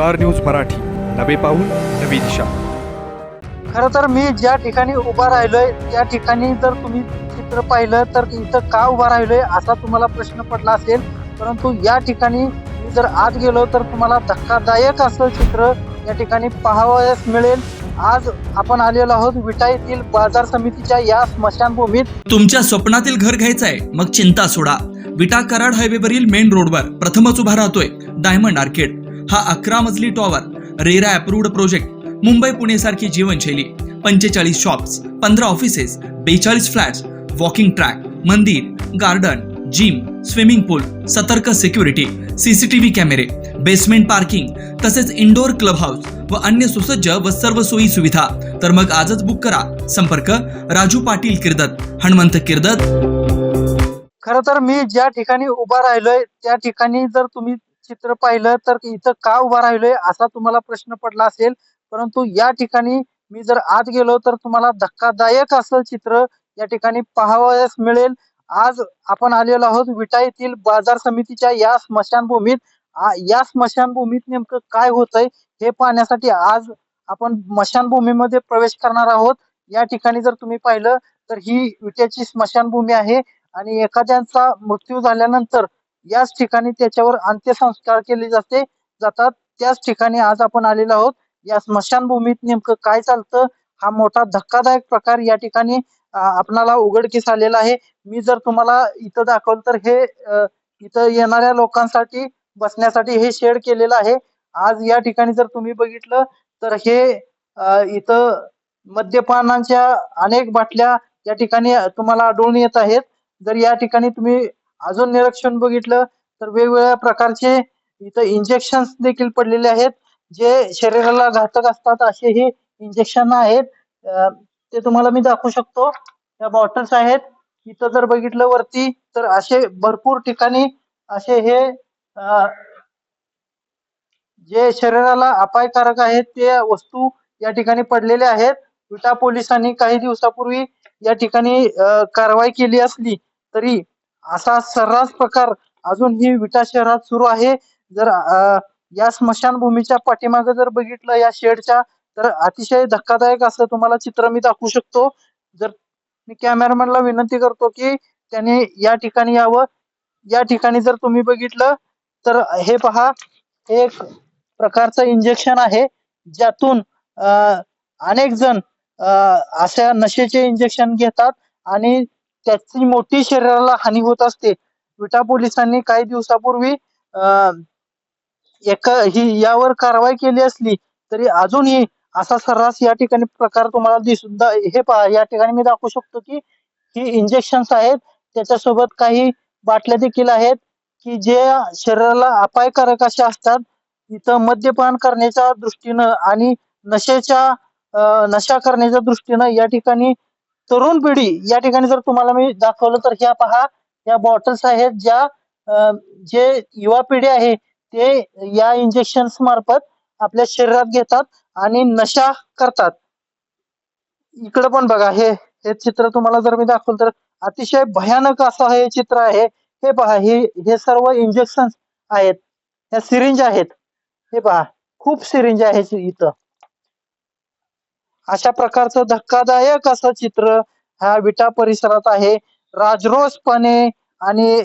Star news Marathi. नवे पाऊल नवी दिशा. खरं तर मी ज्या ठिकाणी उभा राहिलोय त्या ठिकाणी जर तुम्ही चित्र पाहिलं तर इथं का उभा राहिलोय असा तुम्हाला प्रश्न पडला असेल. परंतु या ठिकाणी मी जर आत गेलो तर तुम्हाला धक्कादायक असं चित्र या ठिकाणी पाहावयास मिळेल. आज आपण आलेलो आहोत विटा येथील बाजार समितीच्या या स्मशानभूमीत. तुमच्या स्वप्नातील घर घ्यायचंय मग चिंता सोडा. विटा कराड हायवेवरील मेन रोडवर प्रथमच उभा राहतोय डायमंड आर्केड हा अकरा मजली tower RERA approved project Mumbai Pune सारखी जीवनशैली पंचेचाळीस शॉप्स पंधरा ऑफिसेस बेचाळीस फ्लॅट्स वॉकिंग ट्रॅक मंदिर गार्डन जिम स्विमिंग पूल सतर्क सिक्युरिटी सीसीटीव्ही कॅमेरे बेसमेंट पार्किंग तसेच इंडोर क्लब हाऊस व अन्य सुसज्ज व सर्व सोयी सुविधा. तर मग आजच बुक करा. संपर्क राजू पाटील किर्दत हनुमंत किर्दत. खरं तर मी ज्या ठिकाणी उभा राहिलोय त्या ठिकाणी जर तुम्ही चित्र पाहिलं तर इथं का उभा राहिलोय असा तुम्हाला प्रश्न पडला असेल. परंतु या ठिकाणी मी जर आत गेलो तर तुम्हाला धक्कादायक असं चित्र या ठिकाणी पाहावयास मिळेल. आज आपण आलेलो आहोत विटा येथील बाजार समितीच्या या स्मशानभूमीत. आ- या स्मशानभूमीत नेमकं काय होतंय हे पाहण्यासाठी आज आपण स्मशानभूमीमध्ये प्रवेश करणार आहोत. या ठिकाणी जर तुम्ही पाहिलं तर ही विट्याची स्मशानभूमी आहे आणि एखाद्याचा मृत्यू झाल्यानंतर याच ठिकाणी त्याच्यावर अंत्यसंस्कार केले जाते जातात. त्याच ठिकाणी आज आपण आलेलो आहोत. या स्मशानभूमीत नेमकं काय चालतं? हा मोठा धक्कादायक प्रकार या ठिकाणी आपणाला उघडकीस आलेला आहे. मी जर तुम्हाला इथं दाखवलं तर हे इथं येणाऱ्या लोकांसाठी बसण्यासाठी हे शेड केलेलं आहे. आज या ठिकाणी जर तुम्ही बघितलं तर हे इथं मद्यपानांच्या अनेक बाटल्या या ठिकाणी तुम्हाला आढळून येत आहेत. जर या ठिकाणी तुम्ही अजून निरीक्षण बघितलं तर वेगवेगळ्या प्रकारचे इथं इंजेक्शन देखील पडलेले आहेत. जे शरीराला घातक असतात असे हे इंजेक्शन आहेत ते तुम्हाला मी दाखवू शकतो. या बॉटल्स आहेत. इथं जर बघितलं वरती तर असे भरपूर ठिकाणी असे हे जे शरीराला अपायकारक आहेत ते वस्तू या ठिकाणी पडलेल्या आहेत. विटा पोलिसांनी काही दिवसापूर्वी या ठिकाणी कारवाई केली असली तरी असा सर्रास प्रकार अजून ही विटा शहरात सुरू आहे. जर या स्मशानभूमीच्या पाठीमागे जर बघितलं या शेडच्या तर अतिशय धक्कादायक असं तुम्हाला चित्र मी दाखवू शकतो. जर मी कॅमेरामॅनला विनंती करतो की त्याने या ठिकाणी यावं. या ठिकाणी जर तुम्ही बघितलं तर हे पहा एक प्रकारचं इंजेक्शन आहे. ज्यातून अनेक जण अशा नशेचे इंजेक्शन घेतात आणि त्याची मोठी शरीराला हानी होत असते. विटा पोलिसांनी काही दिवसापूर्वी एका ही यावर कारवाई केली असली तरी अजूनही असा सर्रास या ठिकाणी प्रकार तुम्हाला दिसून हे पहा या ठिकाणी मी दाखवू शकतो की ही इंजेक्शन्स आहेत. त्याच्यासोबत काही बाटल्या देखील आहेत की जे शरीराला अपायकारक अशा असतात. इथं मद्यपान करण्याच्या दृष्टीनं आणि नशेच्या अं, नशा करण्याच्या दृष्टीनं या ठिकाणी तरुण पिढी या ठिकाणी जर तुम्हाला मी दाखवलं तर ह्या पहा या बॉटल्स आहेत ज्या जे युवा पिढी आहे ते या इंजेक्शन्स मार्फत आपल्या शरीरात घेतात आणि नशा करतात. इकडे पण बघा हे हे चित्र तुम्हाला जर मी दाखवलं तर अतिशय भयानक असं हे चित्र आहे. हे पहा हे हे सर्व इंजेक्शन आहेत. ह्या सिरिंज आहेत. हे पहा खूप सिरिंज आहे इथं. अशा प्रकारचं धक्कादायक असं चित्र ह्या विटा परिसरात आहे. राजरोसपणे आणि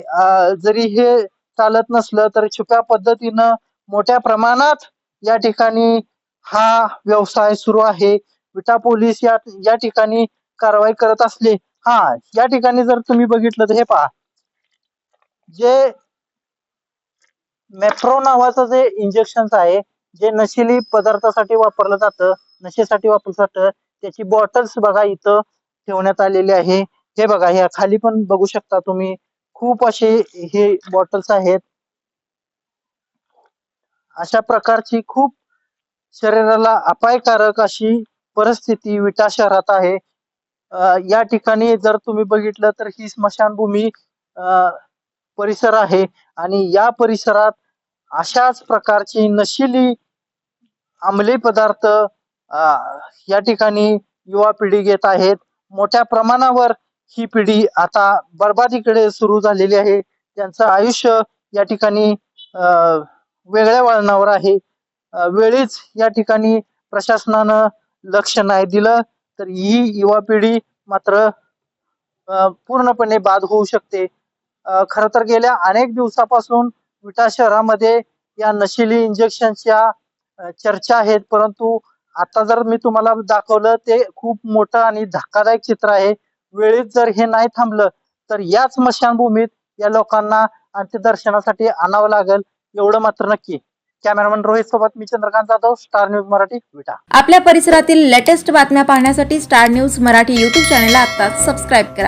जरी हे चालत नसलं तरी छुप्या पद्धतीनं मोठ्या प्रमाणात या ठिकाणी हा व्यवसाय सुरू आहे. विटा पोलीस या या ठिकाणी कारवाई करत असले हा या ठिकाणी जर तुम्ही बघितलं तर हे पहा. जे मेट्रो नावाचं जे इंजेक्शन आहे जे नशिली पदार्थासाठी वापरलं जातं नशेसाठी वापरू जातं त्याची बॉटल्स बघा इथं ठेवण्यात आलेली आहे. हे बघा ह्या खाली पण बघू शकता तुम्ही. खूप असे हे बॉटल्स आहेत. अशा प्रकारची खूप शरीराला अपायकारक अशी परिस्थिती विटा शहरात आहे. या ठिकाणी जर तुम्ही बघितलं तर ही स्मशानभूमी अं, परिसर आहे. आणि या परिसरात अशाच प्रकारची नशिली अंमली पदार्थ या ठिकाणी युवा पिढी घेत आहेत. मोठ्या प्रमाणावर ही पिढी आता बर्बादीकडे सुरू झालेली आहे. त्यांचं आयुष्य या ठिकाणी वेगळ्या वळणावर आहे. वेळीच या ठिकाणी प्रशासनानं लक्ष नाही दिलं तर ही युवा पिढी मात्र पूर्णपणे बाद होऊ शकते. खर खरं तर गेल्या अनेक दिवसापासून विटा शहरामध्ये या नशिली इंजेक्शनच्या चर्चा आहेत परंतु आता जर मी तुम्हाला दाखवलं ते खूप मोठं आणि धक्कादायक चित्र आहे. वेळीच जर हे नाही थांबलं तर याच स्मशानभूमीत या लोकांना अंत्यदर्शनासाठी आणावं लागेल एवढं मात्र नक्की. कॅमेरामॅन रोहित सोबत मी चंद्रकांत जाधव स्टार न्यूज मराठी विटा. आपल्या परिसरातील लेटेस्ट बातम्या पाहण्यासाठी Star News Marathi YouTube channel आता सबस्क्राईब करा.